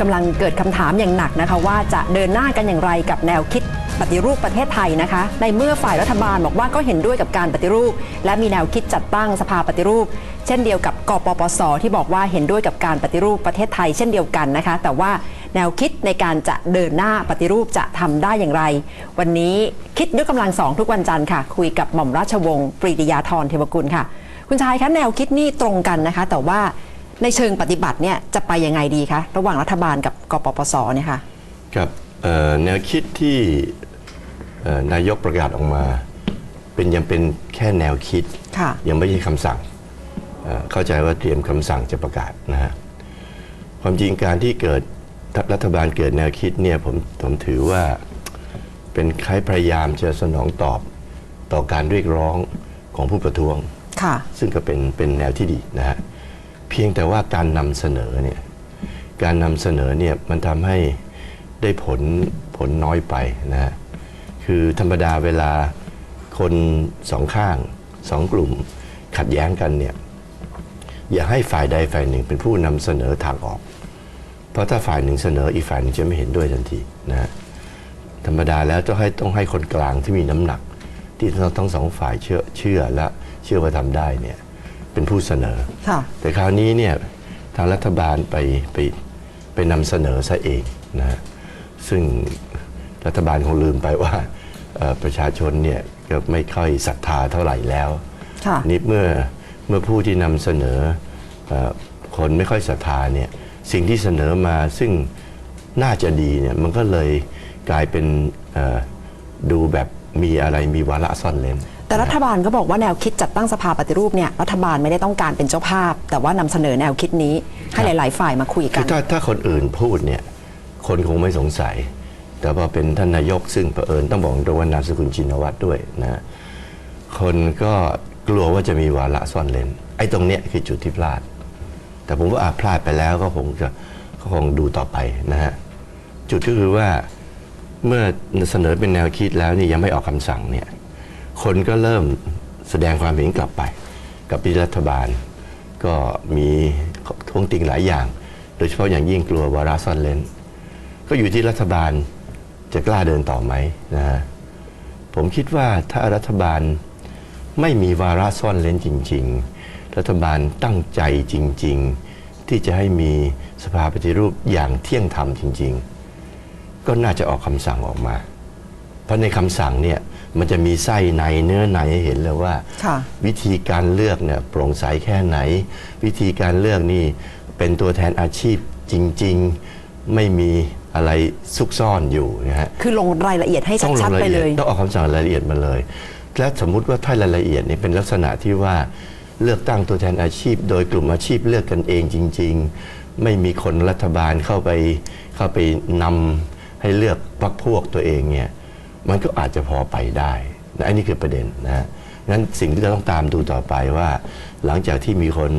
กำลังเกิดคำถามอย่างหนักนะคะ ว่าจะเดินหน้ากันอย่างไรกับแนวคิดปฏิรูปประเทศไทยนะคะ ในเมื่อฝ่ายรัฐบาลบอกว่าก็เห็นด้วยกับการปฏิรูป และมีแนวคิดจัดตั้งสภาปฏิรูป เช่นเดียวกับกปปส ที่บอกว่าเห็นด้วยกับการปฏิรูปประเทศไทย เช่นเดียวกันนะคะ แต่ว่าแนวคิดในการจะเดินหน้าปฏิรูปจะทำได้อย่างไร วันนี้คิดยกกำลังสองทุกวันจันทร์ค่ะ คุยกับหม่อมราชวงศ์ปรีดียาธรเทวกุลค่ะ คุณชายคะแนวคิดนี่ตรงกันนะคะ แต่ว่า ในเชิงปฏิบัติเนี่ยจะไปยังไงดีคะระหว่างรัฐบาลกับกปปสเนี่ยค่ะครับเอ่อแนวคิดที่เอ่อนายกประกาศออกมา เป็นยังเป็นแค่แนวคิดค่ะยังไม่ใช่คำสั่งเอ่อเข้าใจว่าเตรียมคำสั่งจะประกาศนะฮะความจริงการที่เกิดรัฐบาลเกิดแนวคิดเนี่ยผมผมถือว่าเป็นคล้ายพยายามจะสนองตอบต่อการเรียกร้องของผู้ประท้วงค่ะซึ่งก็เป็นเป็นแนวที่ดีนะฮะ เพียงแต่ว่าการนำเสนอเนี่ยการนำเสนอเนี่ยมันทำให้ได้ผลผลน้อยไปนะฮะคือธรรมดาเวลาคนสองข้างสองกลุ่มขัดแย้งกันเนี่ยอย่าให้ฝ่ายใดฝ่ายหนึ่งเป็นผู้นำเสนอทางออก เพราะถ้าฝ่ายหนึ่งเสนออีกฝ่ายหนึ่งจะไม่เห็นด้วยทันทีนะฮะธรรมดาแล้วต้องให้ต้องให้คนกลางที่มีน้ำหนัก ที่ทั้งสองฝ่ายเชื่อเชื่อและเชื่อว่าทำได้เนี่ย เป็นผู้เสนอค่ะแต่คราวนี้เนี่ยทางรัฐบาลไปไปไปนำเสนอซะเองนะฮะซึ่งรัฐบาลคงลืมไปว่าเอ่อประชาชนเนี่ยก็ไม่ค่อยศรัทธาเท่าไหร่แล้วค่ะนี่เมื่อเมื่อผู้ที่นำเสนอเออคนไม่ค่อยศรัทธาเนี่ยสิ่งที่เสนอมาซึ่งน่าจะดีเนี่ยมันก็เลยกลายเป็นเอ่อดูแบบมีอะไรมีวาระซ่อนเลน แต่รัฐบาลก็บอกว่าแนวคิดจัดตั้งสภาปฏิรูปเนี่ยรัฐบาลไม่ได้ต้องการเป็นเจ้าภาพ แต่ว่านำเสนอแนวคิดนี้ให้หลาย ๆ ฝ่ายมาคุยกัคืนอถ้าถ้าคนอื่นพูดเนี่ยคนคงไม่สงสัย แต่พอเป็นท่านนายกซึ่งเผอิญต้องบอกตรงว่านามสกุลชินวัตรด้วยนะคนก็กลัวว่าจะมีวาระซ่อนเลนไอ้ตรงเนี้ยคือจุดที่พลาด แต่ผมว่าอาพลาดไปแล้วก็คงจะก็คงดูต่อไปนะฮะจุดก็คือว่าเมื่อเสนอเป็นแนวคิดแล้วนี่ยังไม่ออกคำสั่งเนี่ย คนก็เริ่มแสดงความเห็นกลับไป กับที่รัฐบาล ก็มีท้วงติงหลายอย่าง โดยเฉพาะอย่างยิ่งกลัววาระซ่อนเลนก็อยู่ที่รัฐบาลจะกล้าเดินต่อไหมนะฮะผมคิดว่าถ้ารัฐบาลไม่มีวาระซ่อนเลนจริง ๆ รัฐบาลตั้งใจจริง ๆ ที่จะให้มีสภาปฏิรูปอย่างเที่ยงธรรมจริง ๆ ก็น่าจะออกคำสั่งออกมา เพราะในคำสั่งเนี่ย มันจะมีไส้ในเนื้อในให้เห็นเลยว่าค่ะวิธีการเลือกเนี่ยโปร่งใสแค่ไหน วิธีการเลือกนี่เป็นตัวแทนอาชีพจริง ๆ ไม่มีอะไรซุกซ่อนอยู่นะฮะคือลงรายละเอียดให้ต้องลชัดงๆรายไปละเลเอียดยต้องออกคำสั่งรายละเอียดมาเลย และสมมุติว่าถ้ารายละเอียดนี่เป็นลักษณะที่ว่าเลือกตั้งตัวแทนอาชีพ โดยกลุ่มอาชีพเลือกกันเองจริง ๆ ไม่มีคนรัฐบาลเข้าไปเข้าไปนำให้เลือกพรรคพวกตัวเองเนี่ย มันก็อาจจะพอไปได้นะอันนี้คือประเด็นนะฮะงั้นสิ่งที่เราต้องตามดูต่อไปว่า หลังจากที่มีคน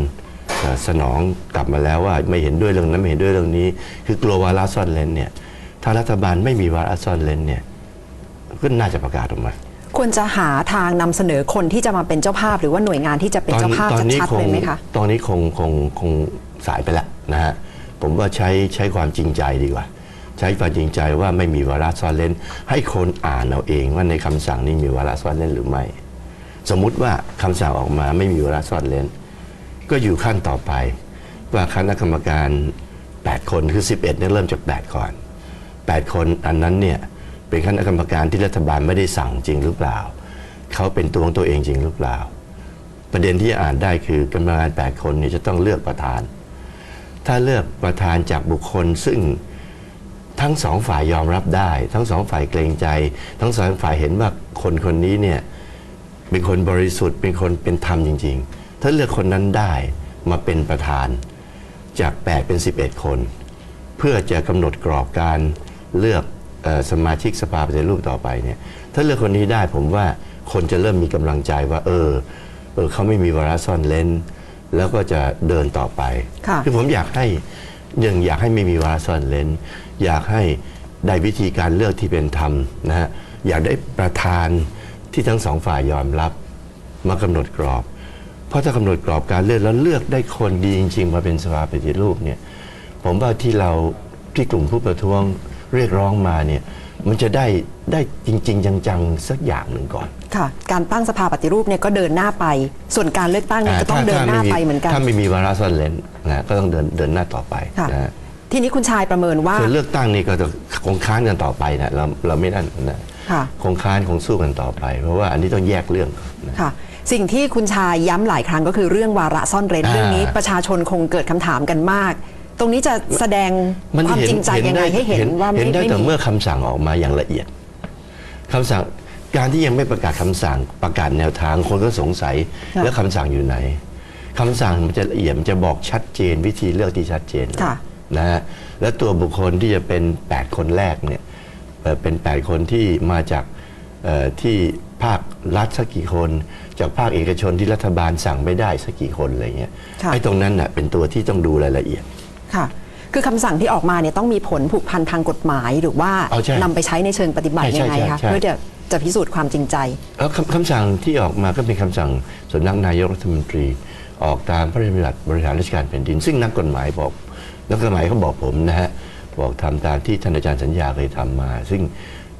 เอ่อสนองกลับมาแล้วว่าไม่เห็นด้วยเรื่องนั้นไม่เห็นด้วยเรื่องนี้ คือกลัววาระซ่อนเลนเนี่ยถ้ารัฐบาลไม่มีวาระซ่อนเลนเนี่ยก็น่าจะประกาศออกมาควรจะหาทางนำเสนอคนที่จะมาเป็นเจ้าภาพ หรือว่าหน่วยงานที่จะเป็นเจ้าภาพชัดๆเลยไหมคะตอนนี้คงคงคงสายไปแล้วนะฮะผมว่าใช้ใช้ความจริงใจดีกว่า ใช้ความจริงใจว่าไม่มีวาระซ่อนเล่น ให้คนอ่านเอาเองว่าในคำสั่งนี้มีวาระซ่อนเล่นหรือไม่ สมมุติว่าคำสั่งออกมาไม่มีวาระซ่อนเล่น ก็อยู่ขั้นต่อไป ว่าคณะกรรมการ 8 คนคือ 11เนี่ยเริ่มจาก 8 ก่อน 8 คนอันนั้นเนี่ยเป็นคณะกรรมการที่รัฐบาลไม่ได้สั่งจริงหรือเปล่า เขาเป็นตัวของตัวเองจริงหรือเปล่า ประเด็นที่อ่านได้คือกรรมการ8คนเนี่ยจะต้องเลือกประธาน ถ้าเลือกประธานจากบุคคลซึ่ง ทั้งสองฝ่ายยอมรับได้ ทั้งสองฝ่ายเกรงใจ ทั้งสองฝ่ายเห็นว่าคนคนนี้เนี่ยเป็นคนบริสุทธิ์เป็นคนเป็นธรรมจริง ๆ ถ้าเลือกคนนั้นได้มาเป็นประธานจาก 8 เป็น 11 คน เพื่อจะกำหนดกรอบการเลือกเออสมาชิกสภาปฏิรูปต่อไปเนี่ยถ้าเลือกคนนี้ได้ผมว่าคนจะเริ่มมีกำลังใจว่า เออเออเขาไม่มีวาระซ่อนเลนแล้วก็จะเดินต่อไปค่ะอผมอยากให้หนึ่งอยากให้ไม่มีวาระซ่อนเลน อยากให้ได้วิธีการเลือกที่เป็นธรรมนะฮะอยากได้ประธานที่ทั้งสองฝ่ายยอมรับมากำหนดกรอบ เพราะถ้ากำหนดกรอบการเลือกแล้วเลือกได้คนดีจริง ๆ มาเป็นสภาปฏิรูปเนี่ยผมว่าที่เราที่กลุ่มผู้ประท้วงเรียกร้องมาเนี่ยมันจะได้ได้จริง ๆ จังๆสักอย่างหนึ่งก่อน ค่ะ การตั้งสภาปฏิรูปเนี่ยก็เดินหน้าไป ส่วนการเลือกตั้งเนี่ยก็ต้องเดินหน้าไปเหมือนกัน ถ้าไม่มีวาระซ่อนเลนนะก็ต้องเดินเดินหน้าต่อไปค่ะนะฮะ ทีนี้คุณชายประเมินว่าส่วนเลือกตั้งนี่ก็จะคงค้านกันต่อไปนะเราเราไม่นั่นนะค่ะ คงค้านคงสู้กันต่อไป เพราะว่าอันนี้ต้องแยกเรื่องก่อนนะ ค่ะ สิ่งที่คุณชายย้ำหลายครั้งก็คือเรื่องวาระซ่อนเร้นอ่า เรื่องนี้ ประชาชนคงเกิดคำถามกันมาก ตรงนี้จะแสดงความจริงใจยังไงให้เห็นว่าเห็ไม่นได้ไม่แต่มีเมื่อคำสั่งออกมาอย่างละเอียดคำสั่งการที่ยังไม่ประกาศคำสั่งประกาศแนวทางคนก็สงสัยค่ะแล้วคำสั่งอยู่ไหนคำสั่งมันจะละเอียดมันจะบอกชัดเจนวิธีเลือกที่ชัดเจนเลยค่ะ นะฮะและตัวบุคคลที่จะเป็น 8 คนแรกเนี่ยเอ่อเป็น 8 คนที่มาจากเอ่อที่ภาครัฐสักกี่คน จากภาคเอกชนที่รัฐบาลสั่งไม่ได้สักกี่คนอะไรเงี้ยค่ะไอ้ตรงนั้นน่ะเป็นตัวที่ต้องดูรายละเอียดค่ะคือคำสั่งที่ออกมาเนี่ยต้องมีผลผูกพันทางกฎหมายหรือว่าเอาใช่นำไปใช้ในเชิงปฏิบัติใช่ยังไงใช่คะใช่เพื่อจะจะพิสูจน์ความจริงใจแล้วคำคำสั่งที่ออกมาก็เป็นคำสั่งสำนักนายกรัฐมนตรี ออกตามพระราชบัญญัติบริหารราชการแผ่นดิน ซึ่งนักกฎหมายบอก นักกฎหมายเขาบอกผมนะฮะบอกทำตามที่ท่านอาจารย์สัญญาเคยทำมา ซึ่ง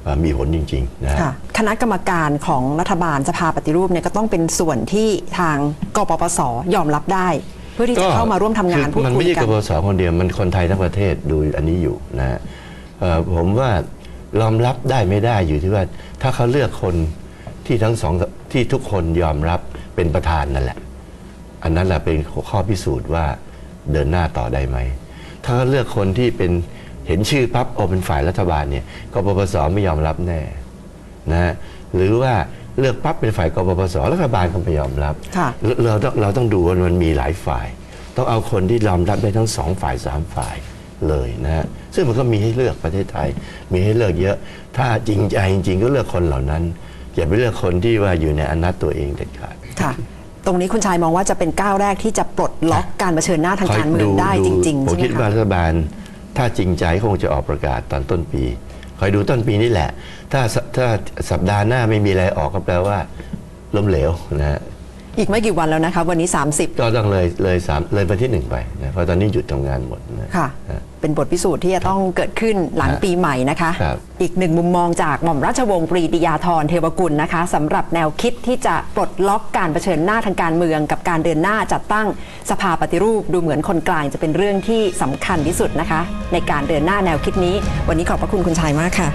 เอ่อมีผลจริงๆนะฮะค่ะคณะกรรมการของรัฐบาลสภาปฏิรูปเนี่ยก็ต้องเป็นส่วนที่ทางกปปสยอมรับได้ เพื่อที่จะเข้ามาร่วมทำงานคือพูดมันคุไม่ยใช่กักนบสคนเดียวมันคนไทยทั้งประเทศดูอันนี้อยู่นะฮะเอ่อผมว่ายอมรับได้ไม่ได้อยู่ที่ว่าถ้าเขาเลือกคนที่ทั้งสองที่ทุกคนยอมรับเป็นประธานนั่นแหละ อันนั้นแหละเป็นข้อพิสูจน์ว่าเดินหน้าต่อได้ไหม ถ้าเขาเลือกคนที่เป็นเห็นชื่อปั๊บโอเป็นฝ่ายรัฐบาลเนี่ยกปปสไม่ยอมรับแน่นะฮะหรือว่าเลือกปั๊บเป็นฝ่ายกปปสรัฐบาลก็ไม่ยอมรับค่ะเราเราต้องเราต้องดูว่ามันมีหลายฝ่าย ต้องเอาคนที่ยอมรับได้ทั้งสองฝ่ายสามฝ่ายเลยนะฮะซึ่งมันก็มีให้เลือกประเทศไทย มีให้เลือกเยอะ ถ้าจริงใจจริง ๆ ก็เลือกคนเหล่านั้น อย่าไปเลือกคนที่ว่าอยู่ในอนัตตัวเองเด็ดขาดค่ะ ตรงนี้คุณชายมองว่าจะเป็นก้าวแรกที่จะปลดล็อกการเผชิญหน้าทางการเมืองได้จริงๆผมใช่ไหมคิดว่าคะรัฐบาลถ้าจริงใจคงจะออกประกาศตอนต้นปี คอยดูต้นปีนี่แหละ ถ้าสถ้าสัปดาห์หน้าไม่มีอะไรออกก็แปลว่าล้มเหลวนะฮะ อีกไม่กี่วันแล้วนะคะ วันนี้ 30 ก็ต้องเลยเลยสามเลยวันที่หนึ่งไปนะเพราะตอนนี้หยุดทำงานหมดนะ ค่ะฮะเป็นบทพิสูจน์ที่จะต้องเกิดขึ้นหลังครับปีใหม่นะคะ ครับ อีกหนึ่งมุมมองจากหม่อมราชวงศ์ปรีดียาธรเทวกุลนะคะสำหรับแนวคิดที่จะปลดล็อกการเผชิญหน้าทางการเมือง กับการเดินหน้าจัดตั้งสภาปฏิรูปดูเหมือนคนกลางจะเป็นเรื่องที่สำคัญที่สุดนะคะ ในการเดินหน้าแนวคิดนี้ วันนี้ขอบพระคุณคุณชายมากค่ะ